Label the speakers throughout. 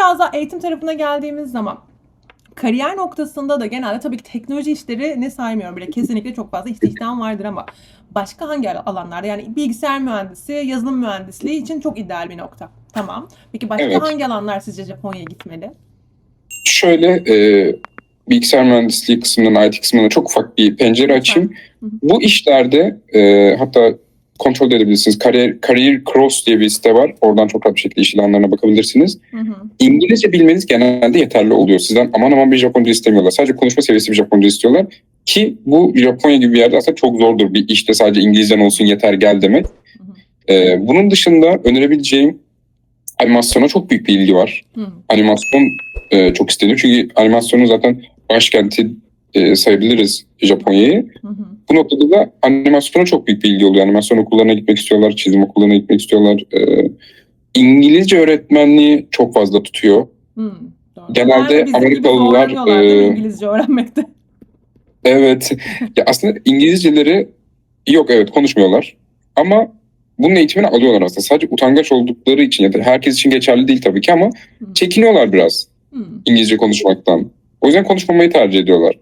Speaker 1: biraz daha eğitim tarafına geldiğimiz zaman kariyer noktasında da genelde tabii ki teknoloji işleri ne saymıyorum bile kesinlikle çok fazla istihdam vardır ama başka hangi al- alanlarda yani bilgisayar mühendisi, yazılım mühendisliği için çok ideal bir nokta. Tamam. Peki başka
Speaker 2: Evet.
Speaker 1: hangi alanlar sizce Japonya'ya gitmeli?
Speaker 2: Şöyle e, bilgisayar mühendisliği kısmından IT kısmına çok ufak bir pencere açayım.
Speaker 1: Hı hı.
Speaker 2: Bu işlerde e, hatta kontrol edebilirsiniz. Career, Career Cross diye bir site var. Oradan çok rahat bir şekilde iş ilanlarına bakabilirsiniz.
Speaker 1: Hı hı.
Speaker 2: İngilizce bilmeniz genelde yeterli oluyor. Sizden aman aman bir Japonca istemiyorlar. Sadece konuşma seviyesi bir Japonca istiyorlar. Ki bu Japonya gibi bir yerde aslında çok zordur. Bir işte sadece İngilizcen olsun yeter gel demek.
Speaker 1: Hı hı.
Speaker 2: E, bunun dışında önerebileceğim animasyona çok büyük bir ilgi var.
Speaker 1: Hı.
Speaker 2: Animasyon e, çok isteniyor. Çünkü animasyonun zaten başkenti e, sayabiliriz Japonya'yı.
Speaker 1: Hı hı.
Speaker 2: Bu noktada da animasyona çok büyük bir ilgi oluyor. Animasyon okullarına gitmek istiyorlar, çizim okullarına gitmek istiyorlar. E, İngilizce öğretmenliği çok fazla tutuyor.
Speaker 1: Doğru.
Speaker 2: Genelde Amerikalılar, e,
Speaker 1: İngilizce öğrenmekte.
Speaker 2: Evet. ya aslında İngilizceleri yok evet konuşmuyorlar. Ama bunun eğitimini alıyorlar aslında. Sadece utangaç oldukları için ya da herkes için geçerli değil tabii ki ama
Speaker 1: Hı.
Speaker 2: çekiniyorlar biraz.
Speaker 1: Hı.
Speaker 2: İngilizce konuşmaktan. O yüzden konuşmamayı tercih ediyorlar.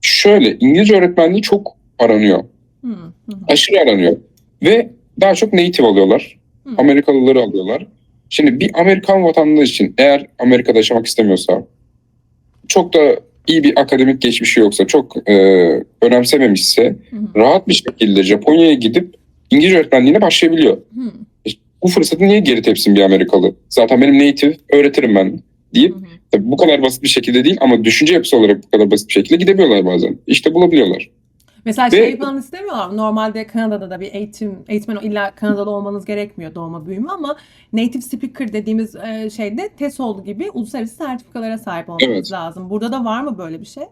Speaker 2: Şöyle İngilizce öğretmenliği çok aranıyor.
Speaker 1: Hı. Hı.
Speaker 2: Aşırı aranıyor. Ve daha çok native alıyorlar.
Speaker 1: Hı.
Speaker 2: Amerikalıları alıyorlar. Şimdi bir Amerikan vatandaşı için eğer Amerika'da yaşamak istemiyorsa çok da iyi bir akademik geçmişi yoksa çok e, önemsememişse
Speaker 1: Hı hı.
Speaker 2: rahat bir şekilde Japonya'ya gidip İngilizce öğretmenliğine başlayabiliyor.
Speaker 1: Hı.
Speaker 2: Bu fırsatı niye geri tepsin bir Amerikalı? Zaten benim native öğretirim ben deyip
Speaker 1: Hı hı.
Speaker 2: Tabii bu kadar basit bir şekilde değil ama düşünce yapısı olarak bu kadar basit bir şekilde gidebiliyorlar bazen. İşte bulabiliyorlar.
Speaker 1: Mesela
Speaker 2: Ve-
Speaker 1: şey falan istemiyorlar mı? Normalde Kanada'da da bir eğitim, eğitmen illa Kanadalı olmanız gerekmiyor doğma büyüme ama native speaker dediğimiz e, şeyde TESOL gibi uluslararası sertifikalara sahip olmanız
Speaker 2: Evet.
Speaker 1: lazım. Burada da var mı böyle bir şey?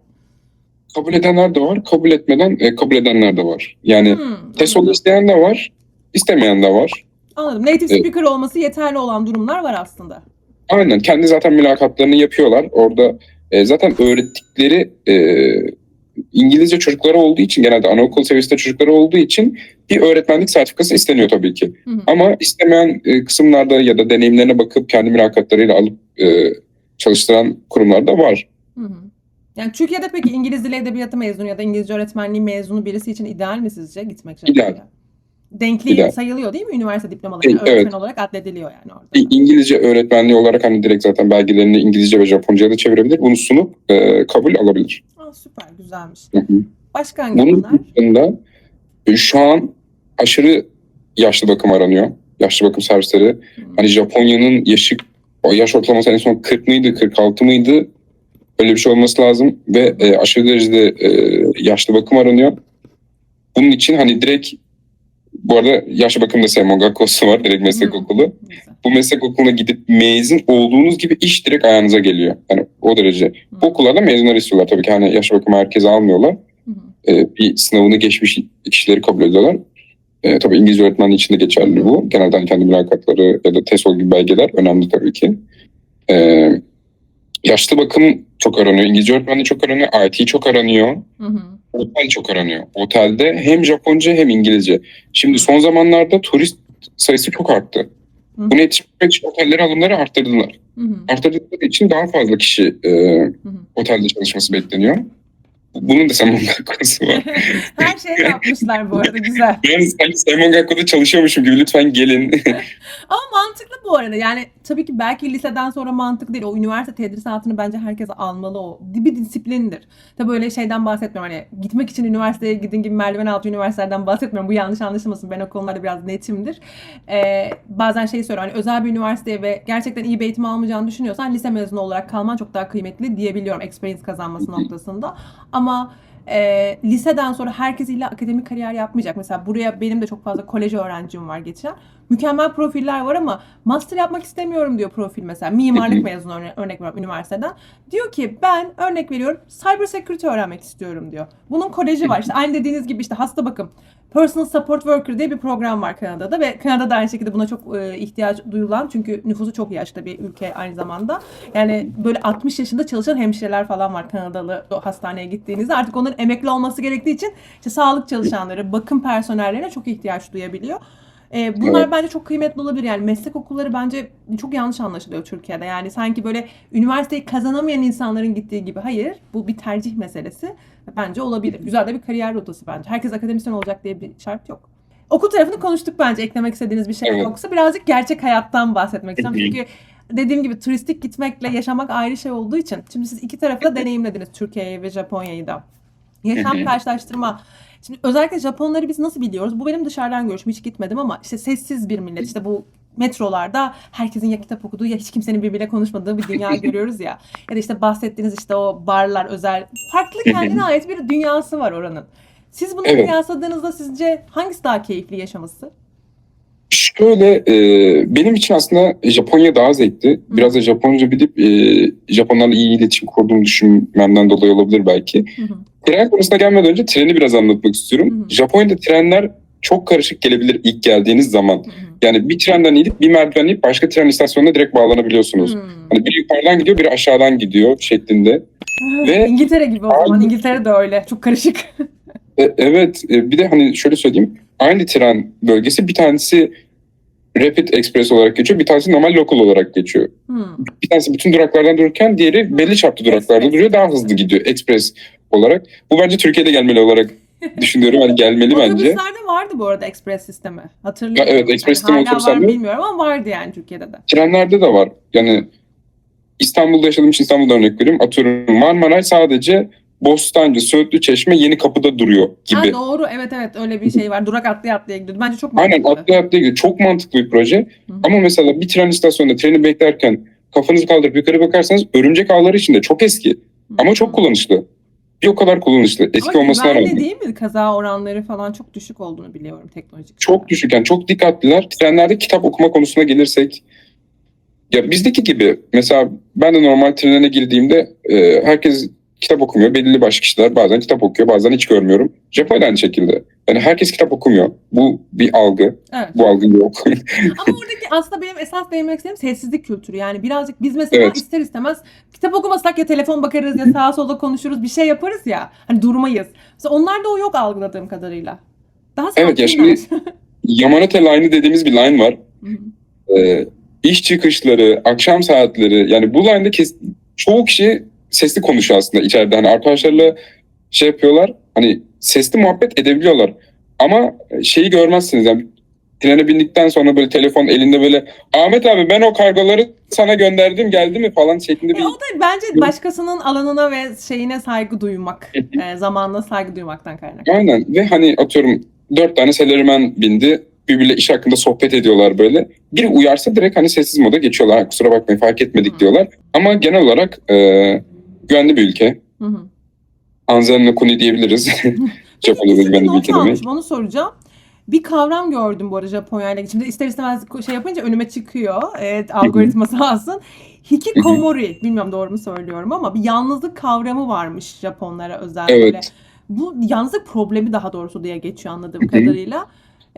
Speaker 2: Kabul edenler de var, kabul etmeden e, kabul edenler de var. Yani
Speaker 1: Hmm,
Speaker 2: TESOL isteyen de var, istemeyen de var.
Speaker 1: Anladım. Native speaker olması yeterli olan durumlar var aslında.
Speaker 2: Aynen kendi zaten mülakatlarını yapıyorlar. Orada e, zaten öğrettikleri e, İngilizce çocuklara olduğu için genelde anaokul seviyesinde çocuklara olduğu için bir öğretmenlik sertifikası isteniyor tabii ki.
Speaker 1: Hı hı.
Speaker 2: Ama istemeyen e, kısımlarda ya da deneyimlerine bakıp kendi mülakatlarıyla alıp e, çalıştıran kurumlar da var.
Speaker 1: Hı hı. Yani Türkiye'de peki İngiliz Dili Edebiyatı mezunu ya da İngilizce öğretmenliği mezunu birisi için ideal mi sizce gitmek
Speaker 2: İdeal.
Speaker 1: Japonya'ya? Denkliği
Speaker 2: İdeal.
Speaker 1: sayılıyor değil mi? Üniversite diplomaları yani öğretmen
Speaker 2: evet.
Speaker 1: olarak addediliyor yani orada.
Speaker 2: İngilizce öğretmenliği olarak hani direkt zaten belgelerini İngilizce ve Japonca'ya da çevirebilir. Bunu sunup e, kabul alabilir.
Speaker 1: Aa, süper güzelmiş.
Speaker 2: Hı hı.
Speaker 1: Başka hangi
Speaker 2: Bunun
Speaker 1: alanlar?
Speaker 2: dışında e, şu an aşırı yaşlı bakım aranıyor. Yaşlı bakım servisleri.
Speaker 1: Hı.
Speaker 2: Hani Japonya'nın yaşı o yaş ortalaması en son 40 mıydı 46 mıydı? Öyle bir şey olması lazım ve e, aşırı derecede e, yaşlı bakım aranıyor. Bunun için hani direkt bu arada yaşlı bakımda Semogakosu var direkt meslek
Speaker 1: Hı.
Speaker 2: okulu.
Speaker 1: Güzel.
Speaker 2: Bu meslek okuluna gidip mezun olduğunuz gibi iş direkt ayağınıza geliyor. Yani o derece.
Speaker 1: Hı.
Speaker 2: Bu okullarda mezunlar istiyorlar. Tabii ki hani yaş bakımı herkese almıyorlar.
Speaker 1: Hı hı.
Speaker 2: E, bir sınavını geçmiş kişileri kabul ediyorlar. E, tabii İngilizce öğretmenliği için de geçerli bu. Genelde hani kendi mülakatları ya da TESOL gibi belgeler önemli tabii ki. E, yaşlı bakım çok aranıyor. İngilizce öğretmenliği çok aranıyor. IT çok aranıyor.
Speaker 1: Hı hı.
Speaker 2: Otel çok aranıyor. Otelde hem Japonca hem İngilizce. Şimdi son zamanlarda turist sayısı çok arttı.
Speaker 1: Hı.
Speaker 2: Bunu yetiştirmek için otelleri alımları arttırdılar.
Speaker 1: Hı hı.
Speaker 2: Arttırdıkları için daha fazla kişi e,
Speaker 1: Hı hı.
Speaker 2: otelde çalışması bekleniyor. Bunun da Simon konusu var.
Speaker 1: Her şeyi yapmışlar bu arada güzel.
Speaker 2: Yani sanki Simon Gakko'da çalışıyormuşum gibi lütfen gelin.
Speaker 1: Ama mantıklı bu arada. Yani tabii ki belki liseden sonra mantıklı değil. O üniversite tedrisatını bence herkes almalı. O bir disiplindir. Tabii öyle şeyden bahsetmiyorum. Hani gitmek için üniversiteye gidin gibi merdiven altı üniversitelerden bahsetmiyorum. Bu yanlış anlaşılmasın. Ben o konularda biraz netimdir. Ee, bazen şey söylüyorum. Hani özel bir üniversiteye ve gerçekten iyi bir eğitim almayacağını düşünüyorsan lise mezunu olarak kalman çok daha kıymetli diyebiliyorum. Experience kazanması noktasında. Ama e, liseden sonra herkes illa akademik kariyer yapmayacak. Mesela buraya benim de çok fazla kolej öğrencim var geçen. Mükemmel profiller var ama master yapmak istemiyorum diyor profil mesela. Mimarlık mezunu örne- örnek veriyorum üniversiteden. Diyor ki ben örnek veriyorum cyber security öğrenmek istiyorum diyor. Bunun koleji var. İşte aynı dediğiniz gibi işte hasta bakım. Personal Support Worker diye bir program var Kanada'da ve Kanada'da aynı şekilde buna çok e, ihtiyaç duyulan çünkü nüfusu çok yaşlı bir ülke aynı zamanda. Yani böyle 60 yaşında çalışan hemşireler falan var Kanadalı o hastaneye gittiğinizde. Artık onların emekli olması gerektiği için işte sağlık çalışanları, bakım personellerine çok ihtiyaç duyabiliyor. E, bunlar
Speaker 2: Evet.
Speaker 1: bence çok kıymetli olabilir. Yani meslek okulları bence çok yanlış anlaşılıyor Türkiye'de. Yani sanki böyle üniversiteyi kazanamayan insanların gittiği gibi. Hayır, bu bir tercih meselesi. Bence olabilir. Güzel de bir kariyer rotası bence. Herkes akademisyen olacak diye bir şart yok. Okul tarafını konuştuk bence. Eklemek istediğiniz bir şey
Speaker 2: Evet.
Speaker 1: yoksa birazcık gerçek hayattan bahsetmek istiyorum. Çünkü dediğim gibi turistik gitmekle yaşamak ayrı şey olduğu için. Şimdi siz iki tarafı da deneyimlediniz Türkiye'yi ve Japonya'yı da. Yaşam karşılaştırma. Şimdi özellikle Japonları biz nasıl biliyoruz? Bu benim dışarıdan görüşüm hiç gitmedim ama işte sessiz bir millet. İşte bu metrolarda herkesin ya kitap okuduğu ya hiç kimsenin birbiriyle konuşmadığı bir dünya görüyoruz ya. Ya da işte bahsettiğiniz işte o barlar özel. Farklı kendine ait bir dünyası var oranın. Siz bunu
Speaker 2: Evet.
Speaker 1: kıyasladığınızda sizce hangisi daha keyifli yaşaması?
Speaker 2: Şöyle e, benim için aslında Japonya daha zevkli. Biraz da Japonca bilip e, Japonlarla iyi iletişim kurduğumu düşünmemden dolayı olabilir belki.
Speaker 1: Hı hı.
Speaker 2: Tren konusuna gelmeden önce treni biraz anlatmak istiyorum.
Speaker 1: Hı hı.
Speaker 2: Japonya'da trenler çok karışık gelebilir ilk geldiğiniz zaman.
Speaker 1: Hı hı.
Speaker 2: Yani bir trenden inip bir merdiven inip başka tren istasyonuna direkt bağlanabiliyorsunuz.
Speaker 1: Hmm.
Speaker 2: Hani biri yukarıdan gidiyor biri aşağıdan gidiyor şeklinde. Ve-
Speaker 1: İngiltere gibi o zaman. İngiltere de öyle. Çok karışık.
Speaker 2: E, evet e, bir de hani şöyle söyleyeyim. Aynı tren bölgesi bir tanesi Rapid Express olarak geçiyor. Bir tanesi normal local olarak geçiyor.
Speaker 1: Hmm.
Speaker 2: Bir tanesi bütün duraklardan dururken diğeri belli çaplı duraklarda
Speaker 1: Express.
Speaker 2: duruyor. Daha hızlı gidiyor. Express olarak. Bu bence Türkiye'de gelmeli olarak düşünüyorum. Hani gelmeli bence.
Speaker 1: Otobüslerde vardı bu arada ekspres sistemi. Hatırlıyorum.
Speaker 2: Ya evet, ekspres sistemi
Speaker 1: hala var mı
Speaker 2: otobüslerde-
Speaker 1: bilmiyorum ama vardı yani Türkiye'de de.
Speaker 2: Trenlerde de var. Yani İstanbul'da yaşadığım için İstanbul'da örnek vereyim. Atıyorum Marmaray sadece Bostancı, Söğütlü Çeşme, Yeni Kapı'da duruyor
Speaker 1: Ha,
Speaker 2: gibi.
Speaker 1: doğru evet evet öyle bir şey var. Durak atlaya atlaya gidiyordu. Bence çok
Speaker 2: Aynen
Speaker 1: mantıklı.
Speaker 2: atlaya atlaya gidiyor. Çok mantıklı bir proje.
Speaker 1: Hı hı.
Speaker 2: Ama mesela bir tren istasyonunda treni beklerken kafanızı kaldırıp yukarı bakarsanız örümcek ağları içinde çok eski ama çok kullanışlı. Bir o kadar kullanışlı. Eski
Speaker 1: Ama
Speaker 2: olmasına rağmen.
Speaker 1: değil mi? Kaza oranları falan çok düşük olduğunu biliyorum teknolojik.
Speaker 2: Çok düşük yani çok dikkatliler. Trenlerde kitap okuma konusuna gelirsek ya bizdeki gibi mesela ben de normal trenine girdiğimde e, herkes kitap okumuyor. Belirli başlı kişiler bazen kitap okuyor bazen hiç görmüyorum. Japonya'da aynı şekilde. Yani herkes kitap okumuyor. Bu bir algı.
Speaker 1: Evet.
Speaker 2: Bu algı yok.
Speaker 1: Ama oradaki aslında benim esas değinmek istediğim sessizlik kültürü. Yani birazcık biz mesela
Speaker 2: Evet.
Speaker 1: ister istemez kitap okumasak ya telefon bakarız ya sağa sola konuşuruz bir şey yaparız ya. Hani durmayız. Mesela onlarda o yok algıladığım kadarıyla. Daha
Speaker 2: Evet, ya
Speaker 1: sakinler.
Speaker 2: Yamanate line'ı dediğimiz bir line var.
Speaker 1: Hı hı.
Speaker 2: e, iş çıkışları, akşam saatleri yani bu line'da kes, çoğu kişi sesli konuşuyor aslında içeride. Hani arkadaşlarla şey yapıyorlar hani sesli muhabbet edebiliyorlar. Ama şeyi görmezsiniz yani trene bindikten sonra böyle telefon elinde böyle Ahmet abi ben o kargoları sana gönderdim geldi mi falan şeklinde bir
Speaker 1: E, o da bence başkasının alanına ve şeyine saygı duymak, e, zamanına saygı duymaktan kaynaklı.
Speaker 2: Aynen ve hani atıyorum dört tane selerimen bindi. Birbiriyle iş hakkında sohbet ediyorlar böyle. Biri uyarsa direkt hani sessiz moda geçiyorlar. Kusura bakmayın fark etmedik
Speaker 1: Hı.
Speaker 2: diyorlar. Ama genel olarak e, güvenli bir ülke.
Speaker 1: Hı hı.
Speaker 2: Anzen no Kuni diyebiliriz. Japonya'da güvenli bir ülke demek.
Speaker 1: Onu soracağım. Bir kavram gördüm bu arada Japonya ile. Şimdi ister istemez şey yapınca önüme çıkıyor. Evet, algoritma sağ olsun. Hikikomori. Bilmiyorum doğru mu söylüyorum ama bir yalnızlık kavramı varmış Japonlara özel.
Speaker 2: Evet.
Speaker 1: böyle. Bu yalnızlık problemi daha doğrusu diye geçiyor anladığım kadarıyla.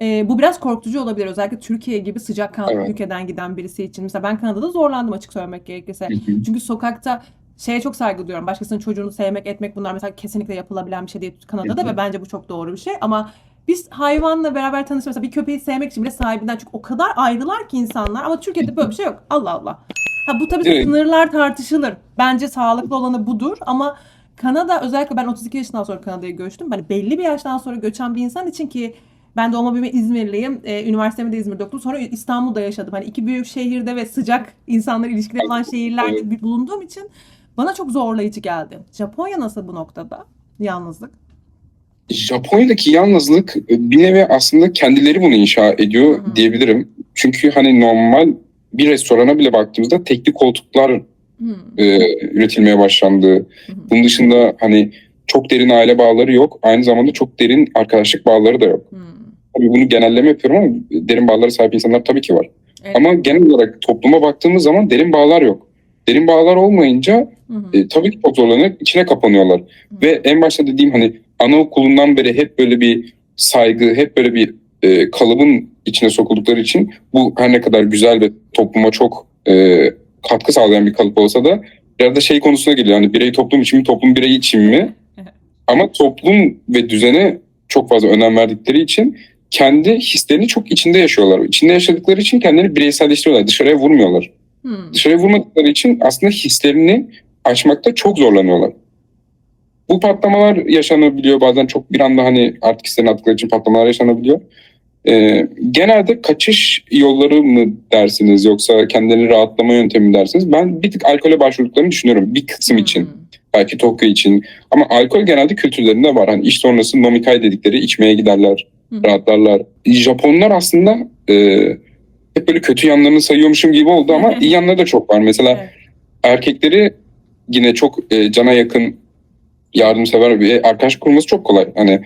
Speaker 1: Ee, bu biraz korkutucu olabilir. Özellikle Türkiye gibi sıcakkanlı
Speaker 2: Evet.
Speaker 1: ülkeden giden birisi için. Mesela ben Kanada'da zorlandım açık söylemek gerekirse. Çünkü sokakta şeye çok saygı duyuyorum. Başkasının çocuğunu sevmek, etmek bunlar mesela kesinlikle yapılabilen bir şey değil Kanada'da
Speaker 2: hı.
Speaker 1: ve bence bu çok doğru bir şey. Ama biz hayvanla beraber mesela bir köpeği sevmek için bile sahibinden çünkü o kadar ayrılar ki insanlar ama Türkiye'de böyle bir şey yok. Allah Allah. Ha bu tabii
Speaker 2: Evet.
Speaker 1: sınırlar tartışılır. Bence sağlıklı olanı budur ama Kanada özellikle ben 32 yaşından sonra Kanada'ya göçtüm. Hani belli bir yaştan sonra göçen bir insan için ki ben doğma büyüme İzmirliyim. Ee, üniversitemi de İzmir'de okudum. Sonra İstanbul'da yaşadım. Hani iki büyük şehirde ve sıcak insanlar ilişkileri olan şehirlerde bulunduğum için bana çok zorlayıcı geldi. Japonya nasıl bu noktada? Yalnızlık.
Speaker 2: Japonya'daki yalnızlık e, bir nevi aslında kendileri bunu inşa ediyor
Speaker 1: Hı hı.
Speaker 2: diyebilirim. Çünkü hani normal bir restorana bile baktığımızda tekli koltuklar
Speaker 1: Hmm.
Speaker 2: e, üretilmeye başlandı.
Speaker 1: Hı hı.
Speaker 2: Bunun dışında hani çok derin aile bağları yok. Aynı zamanda çok derin arkadaşlık bağları da yok.
Speaker 1: Hmm.
Speaker 2: Tabii bunu genelleme yapıyorum ama derin bağlara sahip insanlar tabii ki var.
Speaker 1: Evet.
Speaker 2: Ama genel olarak topluma baktığımız zaman derin bağlar yok. Derin bağlar olmayınca
Speaker 1: Hı hı.
Speaker 2: e, tabii ki çok zorlanıp içine kapanıyorlar.
Speaker 1: Hı.
Speaker 2: Ve en başta dediğim hani anaokulundan beri hep böyle bir saygı, hep böyle bir e, kalıbın içine sokuldukları için bu her ne kadar güzel ve topluma çok e, katkı sağlayan bir kalıp olsa da biraz da şey konusuna geliyor. Hani birey toplum için mi, toplum birey için mi?
Speaker 1: Evet.
Speaker 2: Ama toplum ve düzene çok fazla önem verdikleri için kendi hislerini çok içinde yaşıyorlar. İçinde yaşadıkları için kendilerini bireyselleştiriyorlar. Dışarıya vurmuyorlar.
Speaker 1: Hmm.
Speaker 2: Dışarıya vurmadıkları için aslında hislerini açmakta çok zorlanıyorlar. Bu patlamalar yaşanabiliyor. Bazen çok bir anda hani artık hislerini attıkları için patlamalar yaşanabiliyor. Ee, genelde kaçış yolları mı dersiniz yoksa kendilerini rahatlama yöntemi mi dersiniz? Ben bir tık alkole başvurduklarını düşünüyorum bir kısım için.
Speaker 1: Hmm.
Speaker 2: Belki Tokyo için. Ama alkol genelde kültürlerinde var. Hani iş sonrası nomikai dedikleri içmeye giderler,
Speaker 1: Hı.
Speaker 2: rahatlarlar. Japonlar aslında e, hep böyle kötü yanlarını sayıyormuşum gibi oldu ama iyi yanları da çok var. Mesela
Speaker 1: Evet.
Speaker 2: erkekleri yine çok e, cana yakın yardımsever bir arkadaş kurması çok kolay. Hani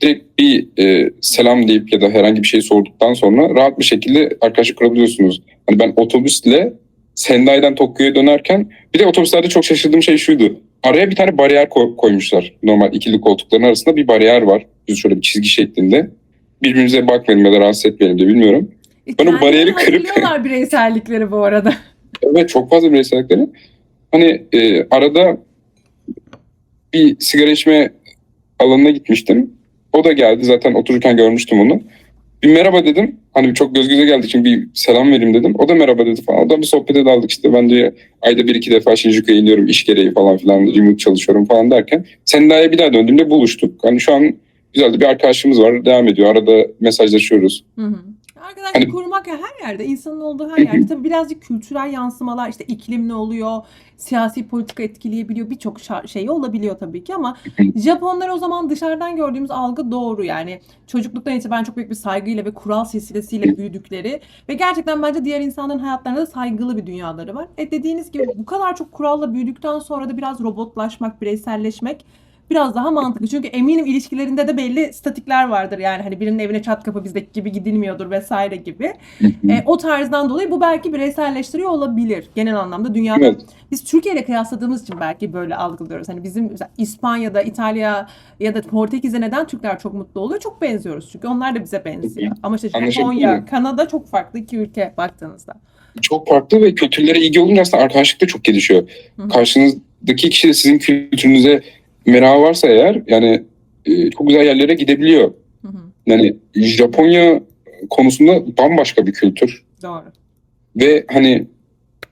Speaker 2: direkt bir e, selam deyip ya da herhangi bir şey sorduktan sonra rahat bir şekilde arkadaşlık kurabiliyorsunuz. Hani ben otobüsle Sendai'den Tokyo'ya dönerken bir de otobüslerde çok şaşırdığım şey şuydu. Araya bir tane bariyer ko- koymuşlar. Normal ikili koltukların arasında bir bariyer var. Düz şöyle bir çizgi şeklinde. Birbirimize bakmayalım ya da rahatsız etmeyelim de bilmiyorum.
Speaker 1: Kendileri
Speaker 2: bariyeri kırıp-
Speaker 1: bireysellikleri bu arada.
Speaker 2: Evet çok fazla bireysellikleri. Hani e, arada bir sigara içme alanına gitmiştim. O da geldi zaten otururken görmüştüm onu. Bir merhaba dedim. Hani çok göz göze geldik için bir selam vereyim dedim. O da merhaba dedi falan. O da bir sohbete daldık işte. Ben de ayda bir iki defa Shinjuku'ya iniyorum iş gereği falan filan. Remote çalışıyorum falan derken. Sendai'ye bir daha döndüğümde buluştuk. Hani şu an güzel de bir arkadaşımız var. Devam ediyor. Arada mesajlaşıyoruz.
Speaker 1: Hı hı. Arkadaşlık
Speaker 2: Hani-
Speaker 1: kurmak ya her yerde, insanın olduğu her yerde. Tabii birazcık kültürel yansımalar, işte iklim ne oluyor, siyasi politika etkileyebiliyor, birçok şey olabiliyor tabii ki ama Japonlar o zaman dışarıdan gördüğümüz algı doğru yani. Çocukluktan itibaren çok büyük bir saygıyla ve kural silsilesiyle büyüdükleri ve gerçekten bence diğer insanların hayatlarında da saygılı bir dünyaları var. E dediğiniz gibi bu kadar çok kuralla büyüdükten sonra da biraz robotlaşmak, bireyselleşmek biraz daha mantıklı. Çünkü eminim ilişkilerinde de belli statikler vardır. Yani hani birinin evine çat kapı bizdeki gibi gidilmiyordur vesaire gibi. E, o tarzdan dolayı bu belki bireyselleştiriyor olabilir. Genel anlamda dünyada
Speaker 2: Evet.
Speaker 1: biz Türkiye ile kıyasladığımız için belki böyle algılıyoruz. Hani bizim İspanya'da, İtalya ya da Portekiz'de neden Türkler çok mutlu oluyor? Çok benziyoruz çünkü onlar da bize benziyor. Ama işte. Japonya, Kanada çok farklı iki ülke baktığınızda.
Speaker 2: çok farklı ve kültürlere ilgi olunca aslında arkadaşlık da çok gelişiyor.
Speaker 1: Hı hı.
Speaker 2: Karşınızdaki kişi de sizin kültürünüze merakı varsa eğer yani e, çok güzel yerlere gidebiliyor.
Speaker 1: Hı hı,
Speaker 2: Yani Japonya konusunda bambaşka bir kültür
Speaker 1: Doğru.
Speaker 2: ve hani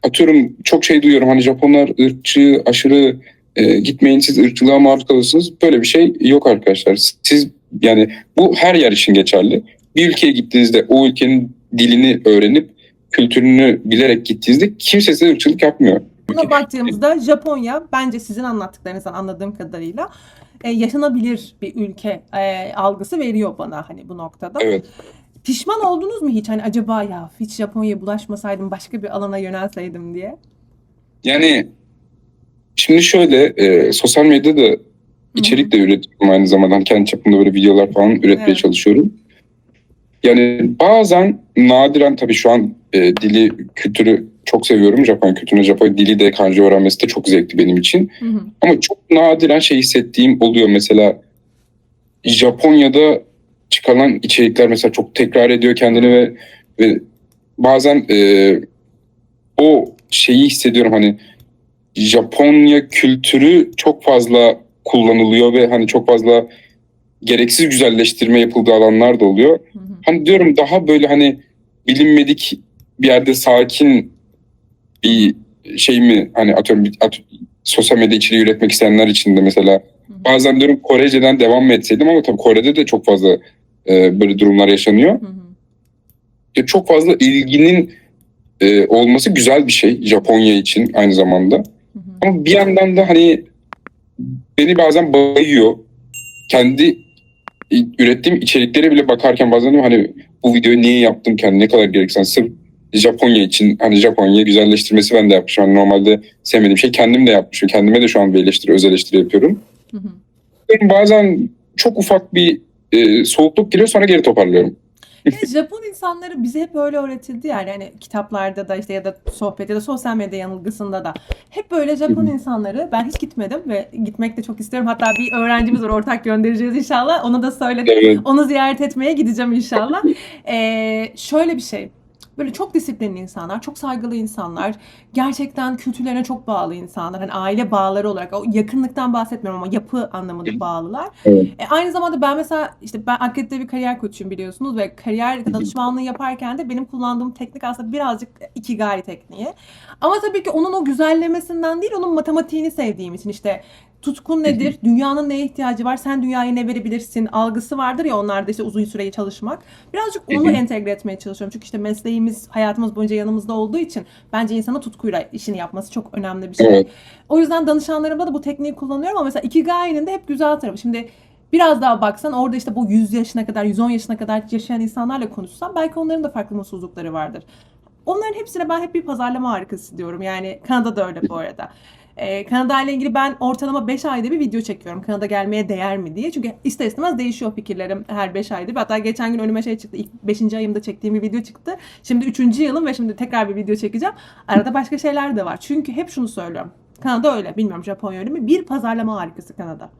Speaker 2: atıyorum çok şey duyuyorum hani Japonlar ırkçı aşırı e, gitmeyin siz ırkçılığa maruz kalırsınız. Böyle bir şey yok arkadaşlar. Siz yani bu her yer için geçerli. Bir ülkeye gittiğinizde o ülkenin dilini öğrenip kültürünü bilerek gittiğinizde kimse size ırkçılık yapmıyor.
Speaker 1: Buna baktığımızda Japonya bence sizin anlattıklarınızdan anladığım kadarıyla e, yaşanabilir bir ülke e, algısı veriyor bana hani bu noktada.
Speaker 2: Evet.
Speaker 1: Pişman oldunuz mu hiç? Hani acaba ya hiç Japonya'ya bulaşmasaydım başka bir alana yönelseydim diye.
Speaker 2: Yani şimdi şöyle e, sosyal medyada içerik de üretiyorum aynı zamanda. Hani kendi çapımda böyle videolar falan üretmeye
Speaker 1: Evet. çalışıyorum.
Speaker 2: Yani bazen nadiren tabii şu an e, dili, kültürü çok seviyorum. Japon kültürünü, Japon dili de kanji öğrenmesi de çok zevkli benim için.
Speaker 1: Hı hı.
Speaker 2: Ama çok nadiren şey hissettiğim oluyor. Mesela Japonya'da çıkarılan içerikler mesela çok tekrar ediyor kendini ve, ve bazen e, o şeyi hissediyorum hani Japonya kültürü çok fazla kullanılıyor ve hani çok fazla gereksiz güzelleştirme yapıldığı alanlar da oluyor.
Speaker 1: Hı hı.
Speaker 2: Hani diyorum daha böyle hani bilinmedik bir yerde sakin bir şey mi hani atıyorum bir- at- sosyal medya içeriği üretmek isteyenler için de mesela
Speaker 1: Hı hı.
Speaker 2: bazen diyorum Korece'den devam mı etseydim ama tabii Kore'de de çok fazla e, böyle durumlar yaşanıyor.
Speaker 1: Hı hı.
Speaker 2: Ya çok fazla ilginin e, olması güzel bir şey Japonya için aynı zamanda.
Speaker 1: Hı hı.
Speaker 2: Ama bir yandan da hani beni bazen bayıyor. Kendi ürettiğim içeriklere bile bakarken bazen hani bu videoyu niye yaptım kendi ne kadar gereksen sırf Japonya için hani Japonya güzelleştirmesi ben de yapmışım. Hani normalde sevmediğim şey kendim de yapmışım. Kendime de şu an bir eleştiri, öz eleştiri yapıyorum.
Speaker 1: Hı hı.
Speaker 2: Benim bazen çok ufak bir e, soğukluk geliyor sonra geri toparlıyorum.
Speaker 1: Ya Japon insanları bize hep öyle öğretildi yani hani kitaplarda da işte ya da sohbet ya da sosyal medya yanılgısında da hep böyle Japon insanları ben hiç gitmedim ve gitmek de çok istiyorum. Hatta bir öğrencimiz var ortak göndereceğiz inşallah. Ona da söyledim.
Speaker 2: Evet.
Speaker 1: Onu ziyaret etmeye gideceğim inşallah. Ee, şöyle bir şey. Böyle çok disiplinli insanlar, çok saygılı insanlar, gerçekten kültürlerine çok bağlı insanlar. Hani aile bağları olarak o yakınlıktan bahsetmiyorum ama yapı anlamında bağlılar.
Speaker 2: Evet.
Speaker 1: E, aynı zamanda ben mesela işte ben Akredite bir kariyer koçuyum biliyorsunuz ve kariyer danışmanlığı yaparken de benim kullandığım teknik aslında birazcık ikigai tekniği. Ama tabii ki onun o güzellemesinden değil, onun matematiğini sevdiğim için işte tutkun nedir, dünyanın neye ihtiyacı var, sen dünyaya ne verebilirsin algısı vardır ya onlarda işte uzun süreyi çalışmak. Birazcık onu entegre etmeye çalışıyorum. Çünkü işte mesleğimiz hayatımız boyunca yanımızda olduğu için bence insana tutkuyla işini yapması çok önemli bir şey.
Speaker 2: Evet.
Speaker 1: O yüzden danışanlarımda da bu tekniği kullanıyorum ama mesela Ikigai'nin de hep güzel tarafı. Şimdi biraz daha baksan orada işte bu 100 yaşına kadar, 110 yaşına kadar yaşayan insanlarla konuşsam belki onların da farklı mutsuzlukları vardır. Onların hepsine ben hep bir pazarlama harikası diyorum. Yani Kanada'da öyle bu arada. Ee, Kanada ile ilgili ben ortalama 5 ayda bir video çekiyorum. Kanada gelmeye değer mi diye. Çünkü ister istemez değişiyor fikirlerim her 5 ayda bir. Hatta geçen gün önüme şey çıktı. İlk 5. ayımda çektiğim bir video çıktı. Şimdi 3. yılım ve şimdi tekrar bir video çekeceğim. Arada başka şeyler de var. Çünkü hep şunu söylüyorum. Kanada öyle. Bilmiyorum Japonya öyle mi? Bir pazarlama harikası Kanada.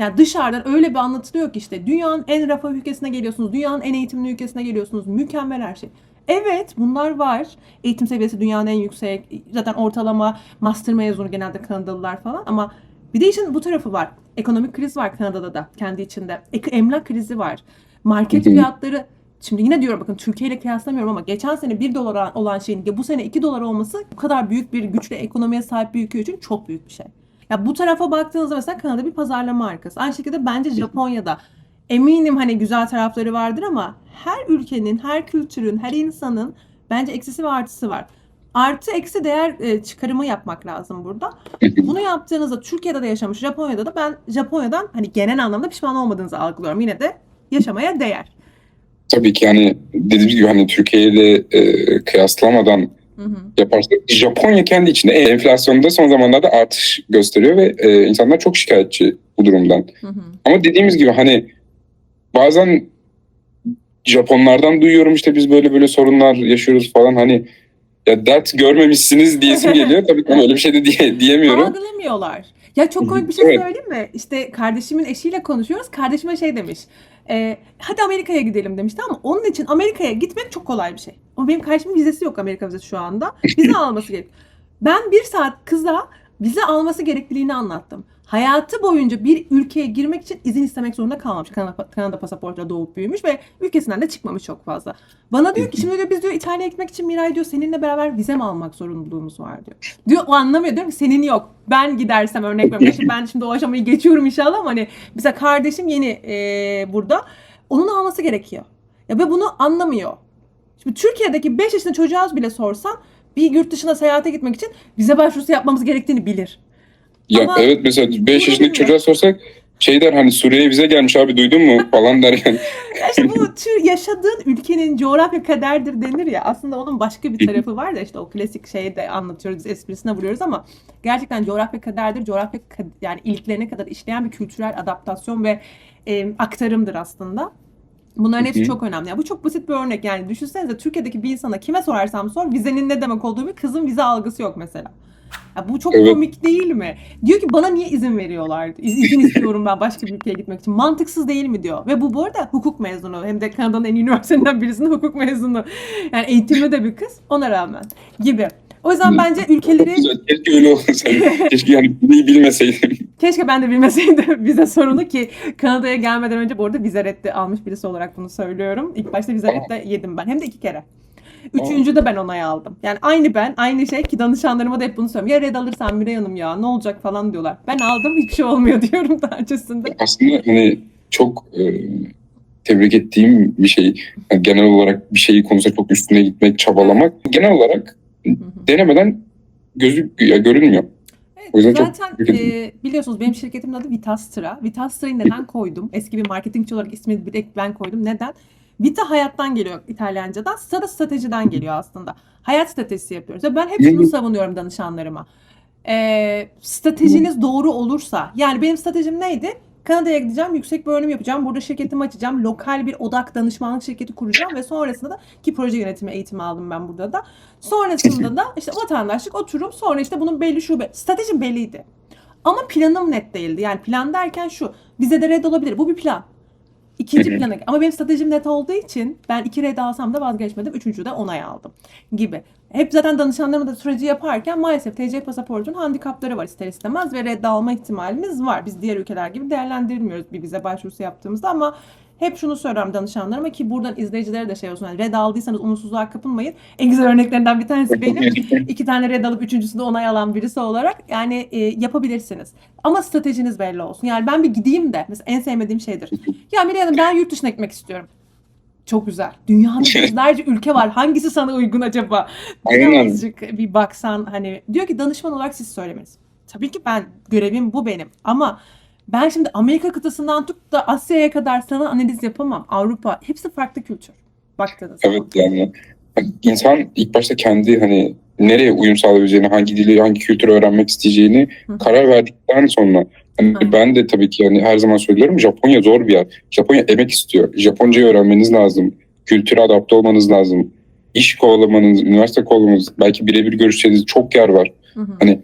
Speaker 1: Yani dışarıdan öyle bir anlatılıyor ki işte dünyanın en refah ülkesine geliyorsunuz, dünyanın en eğitimli ülkesine geliyorsunuz, mükemmel her şey. Evet bunlar var. Eğitim seviyesi dünyanın en yüksek. Zaten ortalama master mezunu genelde Kanadalılar falan ama bir de işin bu tarafı var. Ekonomik kriz var Kanada'da da kendi içinde. Ek- emlak krizi var. Market fiyatları Şimdi yine diyorum bakın Türkiye ile kıyaslamıyorum ama geçen sene 1 dolar olan şeyin bu sene 2 dolar olması bu kadar büyük bir güçlü ekonomiye sahip bir ülke için çok büyük bir şey. Ya bu tarafa baktığınızda mesela Kanada bir pazarlama markası. Aynı şekilde bence Japonya'da eminim hani güzel tarafları vardır ama her ülkenin, her kültürün, her insanın bence eksisi ve artısı var. Artı eksi değer e, çıkarımı yapmak lazım burada. Bunu yaptığınızda Türkiye'de de yaşamış, Japonya'da da ben Japonya'dan hani genel anlamda pişman olmadığınızı algılıyorum. Yine de yaşamaya değer.
Speaker 2: Tabii ki yani dediğimiz gibi hani Türkiye ile e, kıyaslamadan
Speaker 1: Hı hı.
Speaker 2: yaparsak Japonya kendi içinde enflasyonda son zamanlarda artış gösteriyor ve e, insanlar çok şikayetçi bu durumdan.
Speaker 1: Hı hı.
Speaker 2: Ama dediğimiz gibi hani bazen Japonlardan duyuyorum işte biz böyle böyle sorunlar yaşıyoruz falan hani ya dert görmemişsiniz diyesim geliyor. Tabii ki ama öyle bir şey de diye, diyemiyorum.
Speaker 1: Algılamıyorlar. Ya çok komik bir şey söyleyeyim mi? İşte kardeşimin eşiyle konuşuyoruz. Kardeşime şey demiş. E, hadi Amerika'ya gidelim demişti ama onun için Amerika'ya gitmek çok kolay bir şey. Ama benim kardeşimin vizesi yok Amerika vizesi şu anda. Vize alması gerek. Ben bir saat kıza vize alması gerekliliğini anlattım. Hayatı boyunca bir ülkeye girmek için izin istemek zorunda kalmamış. Kanada, Kanada pasaportuyla doğup büyümüş ve ülkesinden de çıkmamış çok fazla. Bana diyor ki şimdi diyor, biz diyor İtalya'ya gitmek için Miray diyor seninle beraber vize mi almak zorunluluğumuz var diyor. Diyor o anlamıyor diyorum ki senin yok. Ben gidersem örnek veriyorum. Şimdi ben şimdi o aşamayı geçiyorum inşallah ama hani mesela kardeşim yeni e, burada. Onun alması gerekiyor. Ya ve bunu anlamıyor. Şimdi Türkiye'deki 5 yaşında çocuğa bile sorsan bir yurt dışına seyahate gitmek için vize başvurusu yapmamız gerektiğini bilir.
Speaker 2: Ya
Speaker 1: Ama
Speaker 2: evet mesela 5
Speaker 1: bunu
Speaker 2: yaşındaki çocuğa sorsak şey der hani Suriye'ye bize gelmiş abi duydun mu falan der yani.
Speaker 1: Ya işte bu tür yaşadığın ülkenin coğrafya kaderdir denir ya. Aslında onun başka bir tarafı var da işte o klasik şeyi de anlatıyoruz, esprisine vuruyoruz ama gerçekten coğrafya kaderdir. Coğrafya yani iliklerine kadar işleyen bir kültürel adaptasyon ve e, aktarımdır aslında. Bunların hepsi çok önemli. Ya bu çok basit bir örnek yani. Düşünsenize Türkiye'deki bir insana kime sorarsam sor vizenin ne demek olduğu bir kızın vize algısı yok mesela. Ya bu çok
Speaker 2: Evet.
Speaker 1: komik değil mi? Diyor ki bana niye izin veriyorlar? İz- İzin istiyorum ben başka bir ülkeye gitmek için. Mantıksız değil mi diyor. Ve bu bu arada hukuk mezunu. Hem de Kanada'nın en iyi üniversitelerinden birisinde hukuk mezunu. Yani eğitimli de bir kız ona rağmen gibi. O yüzden bence ülkeleri
Speaker 2: Keşke öyle olsaydı. Keşke yani bilmeseydim.
Speaker 1: Keşke ben de bilmeseydim vize sorunu ki Kanada'ya gelmeden önce bu arada vize reddi almış birisi olarak bunu söylüyorum. İlk başta vize reddi yedim ben. Hem de iki kere. Üçüncü de ben onay aldım. Yani aynı ben, aynı şey ki danışanlarıma da hep bunu söylüyorum. Ya red alırsan Miray Hanım ya ne olacak falan diyorlar. Ben aldım hiçbir şey olmuyor diyorum daha öncesinde.
Speaker 2: Aslında hani çok e, tebrik ettiğim bir şey. Yani genel olarak bir şeyi konusunda çok üstüne gitmek, çabalamak. Genel olarak denemeden gözü ya, görünmüyor.
Speaker 1: Zaten e, biliyorsunuz benim şirketimin adı Vitastra. Vitastra'yı neden koydum? Eski bir marketingçi olarak ismini direkt ben koydum. Neden? Vita hayattan geliyor İtalyancadan. Stra stratejiden geliyor aslında. Hayat stratejisi yapıyoruz. Ve ben hep şunu savunuyorum danışanlarıma. E, stratejiniz doğru olursa, yani benim stratejim neydi? Kanada'ya gideceğim, yüksek bir öğrenim yapacağım. Burada şirketimi açacağım. Lokal bir odak danışmanlık şirketi kuracağım ve sonrasında da ki proje yönetimi eğitimi aldım ben burada da. Sonrasında da işte vatandaşlık oturum sonra işte bunun belli şube. Stratejim belliydi. Ama planım net değildi. Yani plan derken şu. Bize de red olabilir. Bu bir plan. İkinci plana ama benim stratejim net olduğu için ben iki red alsam da vazgeçmedim. Üçüncü de onay aldım gibi. Hep zaten danışanlarıma da süreci yaparken maalesef TC pasaportun handikapları var ister istemez ve red alma ihtimalimiz var. Biz diğer ülkeler gibi değerlendirilmiyoruz bir vize başvurusu yaptığımızda ama hep şunu söylüyorum danışanlarıma ki buradan izleyicilere de şey olsun. Yani red aldıysanız umutsuzluğa kapılmayın. En güzel örneklerinden bir tanesi benim. İki tane red alıp üçüncüsünde onay alan birisi olarak yani e, yapabilirsiniz. Ama stratejiniz belli olsun. Yani ben bir gideyim de mesela en sevmediğim şeydir. Ya Mirey Hanım ben yurt dışına gitmek istiyorum. Çok güzel. Dünyada yüzlerce ülke var. Hangisi sana uygun acaba? Birazcık bir baksan hani diyor ki danışman olarak siz söylemeniz. Tabii ki ben görevim bu benim ama ben şimdi Amerika kıtasından tut da Asya'ya kadar sana analiz yapamam. Avrupa hepsi farklı kültür. Baktığınız
Speaker 2: Evet
Speaker 1: zaman.
Speaker 2: yani insan ilk başta kendi hani nereye uyum sağlayabileceğini, hangi dili, hangi kültürü öğrenmek isteyeceğini
Speaker 1: hı.
Speaker 2: karar verdikten sonra hani
Speaker 1: Aynen.
Speaker 2: ben de tabii ki yani her zaman söylüyorum Japonya zor bir yer. Japonya emek istiyor. Japoncayı öğrenmeniz lazım. Kültüre adapte olmanız lazım. İş kovalamanız, üniversite kovalamanız, belki birebir görüşeceğiniz çok yer var.
Speaker 1: Hı hı.
Speaker 2: Hani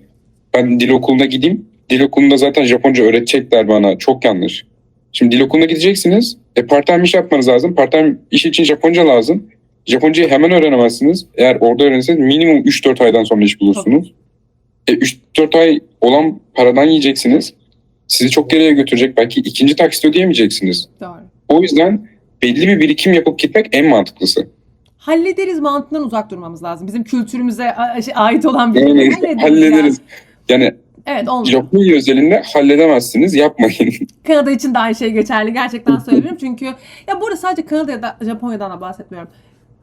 Speaker 2: ben dil okuluna gideyim. Dil okulunda zaten Japonca öğretecekler bana. Çok yanlış. Şimdi dil okuluna gideceksiniz. E part-time iş yapmanız lazım. Part-time iş için Japonca lazım. Japoncayı hemen öğrenemezsiniz. Eğer orada öğrenirseniz minimum 3-4 aydan sonra iş bulursunuz. E 3-4 ay olan paradan yiyeceksiniz. Sizi çok geriye götürecek. Belki ikinci taksit ödeyemeyeceksiniz.
Speaker 1: Doğru.
Speaker 2: O yüzden belli bir birikim yapıp gitmek en mantıklısı.
Speaker 1: Hallederiz mantığından uzak durmamız lazım. Bizim kültürümüze şey, ait olan bir
Speaker 2: Yani
Speaker 1: hallederiz.
Speaker 2: hallederiz. Yani
Speaker 1: yani. Evet olmuyor.
Speaker 2: Japonya özelinde halledemezsiniz. Yapmayın.
Speaker 1: Kanada için de aynı şey geçerli. Gerçekten söylüyorum. Çünkü ya burada sadece Kanada ya da Japonya'dan da bahsetmiyorum.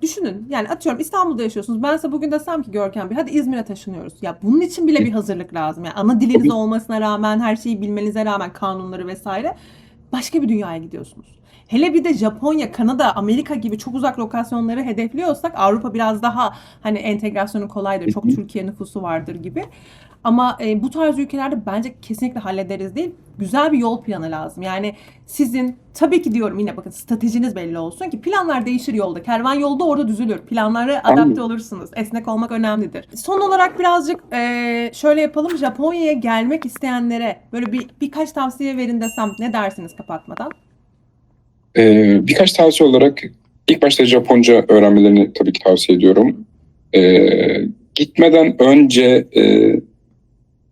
Speaker 1: Düşünün yani atıyorum İstanbul'da yaşıyorsunuz. Ben size bugün desem ki Görkem Bey hadi İzmir'e taşınıyoruz. Ya bunun için bile bir hazırlık lazım. Yani ana diliniz olmasına rağmen her şeyi bilmenize rağmen kanunları vesaire başka bir dünyaya gidiyorsunuz. Hele bir de Japonya, Kanada, Amerika gibi çok uzak lokasyonları hedefliyorsak Avrupa biraz daha hani entegrasyonu kolaydır. Çok. Türkiye nüfusu vardır gibi. Ama e, bu tarz ülkelerde bence kesinlikle hallederiz değil. Güzel bir yol planı lazım. Yani sizin tabii ki diyorum yine bakın stratejiniz belli olsun ki planlar değişir yolda. Kervan yolda orada düzülür. Planlara adapte
Speaker 2: Aynen.
Speaker 1: olursunuz. Esnek olmak önemlidir. Son olarak birazcık e, şöyle yapalım. Japonya'ya gelmek isteyenlere böyle bir birkaç tavsiye verin desem ne dersiniz kapatmadan?
Speaker 2: Ee, birkaç tavsiye olarak ilk başta Japonca öğrenmelerini tabii ki tavsiye ediyorum. Ee, gitmeden önce e,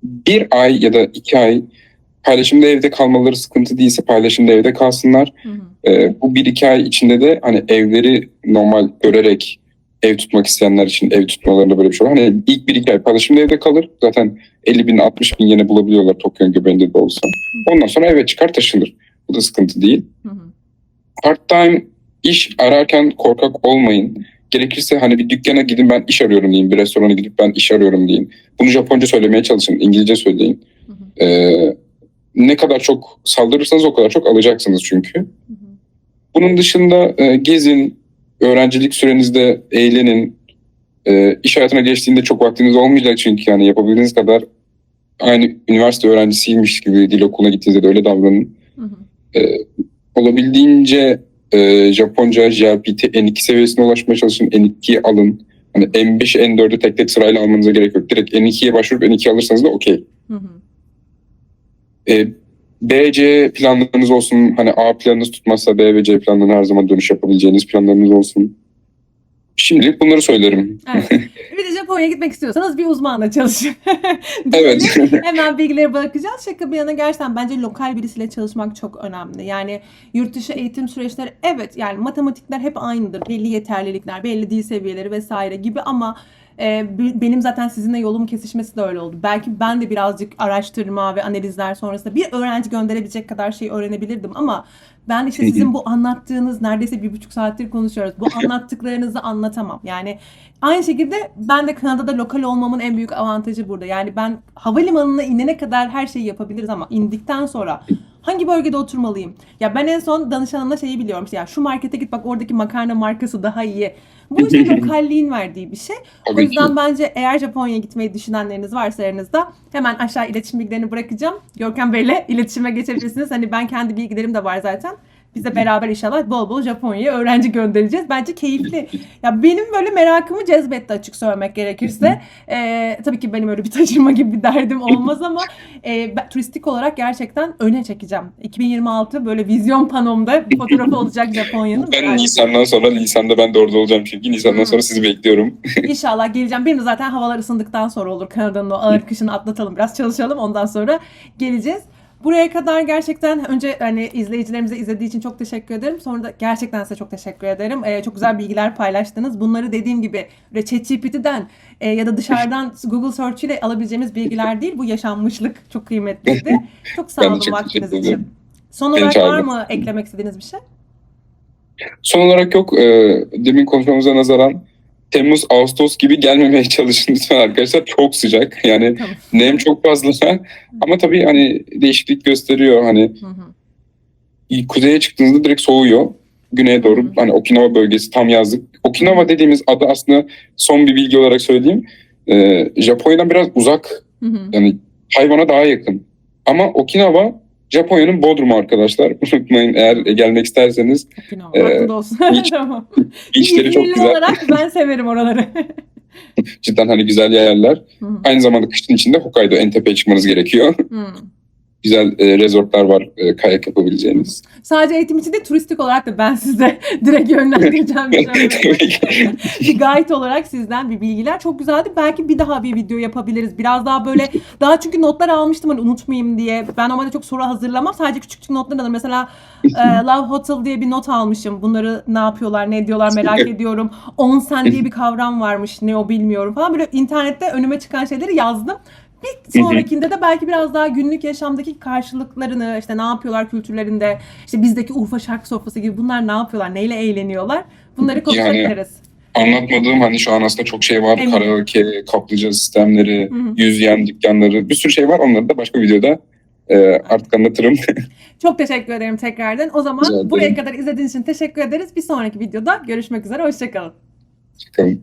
Speaker 2: bir ay ya da iki ay paylaşımda evde kalmaları sıkıntı değilse paylaşımda evde kalsınlar.
Speaker 1: Hı hı.
Speaker 2: Ee, bu bir iki ay içinde de hani evleri normal görerek ev tutmak isteyenler için ev tutmalarında böyle bir şey var. Hani ilk bir iki ay paylaşımda evde kalır. Zaten 50 bin 60 bin yene bulabiliyorlar Tokyo'nun göbeğinde de olsa. Ondan sonra eve çıkar taşınır. Bu da sıkıntı değil.
Speaker 1: Hı hı.
Speaker 2: Part-time iş ararken korkak olmayın. Gerekirse hani bir dükkana gidin ben iş arıyorum deyin. Bir restorana gidip ben iş arıyorum deyin. Bunu Japonca söylemeye çalışın. İngilizce söyleyin.
Speaker 1: Hı hı.
Speaker 2: Ee, ne kadar çok saldırırsanız o kadar çok alacaksınız çünkü.
Speaker 1: Hı hı.
Speaker 2: Bunun dışında e, gezin, öğrencilik sürenizde eğlenin. E, iş hayatına geçtiğinde çok vaktiniz olmayacak çünkü yani yapabildiğiniz kadar aynı üniversite öğrencisiymiş gibi dil okuluna gittiğinizde de öyle davranın.
Speaker 1: Hı hı.
Speaker 2: Olabildiğince e, Japonca JLPT N2 seviyesine ulaşmaya çalışın. N2'yi alın. Hani M5, N4'ü tek tek sırayla almanıza gerek yok. Direkt N2'ye başvurup N2 alırsanız da okey. E, BC planlarınız olsun. Hani A planınız tutmazsa B ve C planlarına her zaman dönüş yapabileceğiniz planlarınız olsun. Şimdilik bunları söylerim.
Speaker 1: Evet. Japonya'ya gitmek istiyorsanız bir uzmanla çalışın.
Speaker 2: Evet.
Speaker 1: Hemen bilgileri bırakacağız. Şaka bir yana gerçekten bence lokal birisiyle çalışmak çok önemli. Yani yurt dışı eğitim süreçleri evet yani matematikler hep aynıdır. Belli yeterlilikler, belli dil seviyeleri vesaire gibi ama e, benim zaten sizinle yolum kesişmesi de öyle oldu. Belki ben de birazcık araştırma ve analizler sonrasında bir öğrenci gönderebilecek kadar şey öğrenebilirdim ama ben işte sizin bu anlattığınız neredeyse bir buçuk saattir konuşuyoruz. Bu anlattıklarınızı anlatamam. Yani aynı şekilde ben de Kanada'da lokal olmamın en büyük avantajı burada. Yani ben havalimanına inene kadar her şeyi yapabiliriz ama indikten sonra hangi bölgede oturmalıyım? Ya ben en son danışanımla şeyi biliyorum. İşte ya şu markete git bak oradaki makarna markası daha iyi. Bu işte lokalliğin verdiği bir şey. O
Speaker 2: Tabii ki.
Speaker 1: yüzden bence eğer Japonya'ya gitmeyi düşünenleriniz varsa aranızda hemen aşağı iletişim bilgilerini bırakacağım. Görkem Bey'le iletişime geçebilirsiniz. Hani ben kendi bilgilerim de var zaten. Biz de beraber inşallah bol bol Japonya'ya öğrenci göndereceğiz. Bence keyifli. Ya benim böyle merakımı cezbetti açık söylemek gerekirse. Ee, tabii ki benim öyle bir taşırma gibi bir derdim olmaz ama e, ben turistik olarak gerçekten öne çekeceğim. 2026 böyle vizyon panomda fotoğrafı olacak Japonya'nın.
Speaker 2: Ben
Speaker 1: Merak
Speaker 2: Nisan'dan sonra Nisan'da ben de orada olacağım çünkü. Nisan'dan sonra sizi bekliyorum.
Speaker 1: İnşallah geleceğim. Benim de zaten havalar ısındıktan sonra olur. Kanada'nın o ağır kışını atlatalım. Biraz çalışalım. Ondan sonra geleceğiz. Buraya kadar gerçekten önce hani izleyicilerimize izlediği için çok teşekkür ederim. Sonra da gerçekten size çok teşekkür ederim. Ee, çok güzel bilgiler paylaştınız. Bunları dediğim gibi ChatGPT'den e, ya da dışarıdan Google Search ile alabileceğimiz bilgiler değil. Bu yaşanmışlık çok kıymetliydi. Çok sağ olun vaktiniz için. Son olarak var mı eklemek istediğiniz bir şey?
Speaker 2: Son olarak yok. E, demin konuşmamıza nazaran Temmuz, Ağustos gibi gelmemeye çalışın lütfen arkadaşlar. Çok sıcak. Yani
Speaker 1: Tamam.
Speaker 2: nem çok fazla. Ama tabii hani değişiklik gösteriyor. Hani
Speaker 1: Hı hı.
Speaker 2: kuzeye çıktığınızda direkt soğuyor. Güneye doğru
Speaker 1: Hı
Speaker 2: hani Okinawa bölgesi tam yazlık. Okinawa dediğimiz adı aslında son bir bilgi olarak söyleyeyim. E, Japonya'dan biraz uzak.
Speaker 1: Hı hı.
Speaker 2: Yani hayvana daha yakın. Ama Okinawa Japonya'nın Bodrum'u arkadaşlar. Unutmayın eğer gelmek isterseniz.
Speaker 1: Okinawa. Aklımda olsun.
Speaker 2: hiç-
Speaker 1: tamam.
Speaker 2: Çok güzel.
Speaker 1: olarak ben severim oraları.
Speaker 2: Cidden hani güzel yerler.
Speaker 1: Hı.
Speaker 2: Aynı zamanda kışın içinde Hokkaido en tepeye çıkmanız gerekiyor.
Speaker 1: Hı.
Speaker 2: Güzel e, resortlar var e, kayak yapabileceğiniz.
Speaker 1: Sadece eğitim için değil turistik olarak da ben size direkt yönlendireceğim. bir şey. bir guide olarak sizden bir bilgiler. Çok güzeldi. Belki bir daha bir video yapabiliriz. Biraz daha böyle daha çünkü notlar almıştım hani unutmayayım diye. Ben normalde çok soru hazırlamam. Sadece küçük küçük notlar alırım. Mesela e, Love Hotel diye bir not almışım. Bunları ne yapıyorlar, ne diyorlar merak ediyorum. Onsen diye bir kavram varmış. Ne o bilmiyorum falan. Böyle internette önüme çıkan şeyleri yazdım. Bir sonrakinde de belki biraz daha günlük yaşamdaki karşılıklarını işte ne yapıyorlar kültürlerinde işte bizdeki Urfa şarkı sofrası gibi bunlar ne yapıyorlar neyle eğleniyorlar bunları konuşabiliriz.
Speaker 2: Anlatmadığım hani şu an aslında çok şey var.
Speaker 1: Eminim.
Speaker 2: Karaoke, kaplıca sistemleri,
Speaker 1: Hı hı.
Speaker 2: yüzyen dükkanları bir sürü şey var. Onları da başka videoda e, artık anlatırım.
Speaker 1: Çok teşekkür ederim tekrardan. O zaman
Speaker 2: Rica ederim.
Speaker 1: buraya kadar izlediğiniz için teşekkür ederiz. Bir sonraki videoda görüşmek üzere. Hoşçakalın.
Speaker 2: Çıkalım.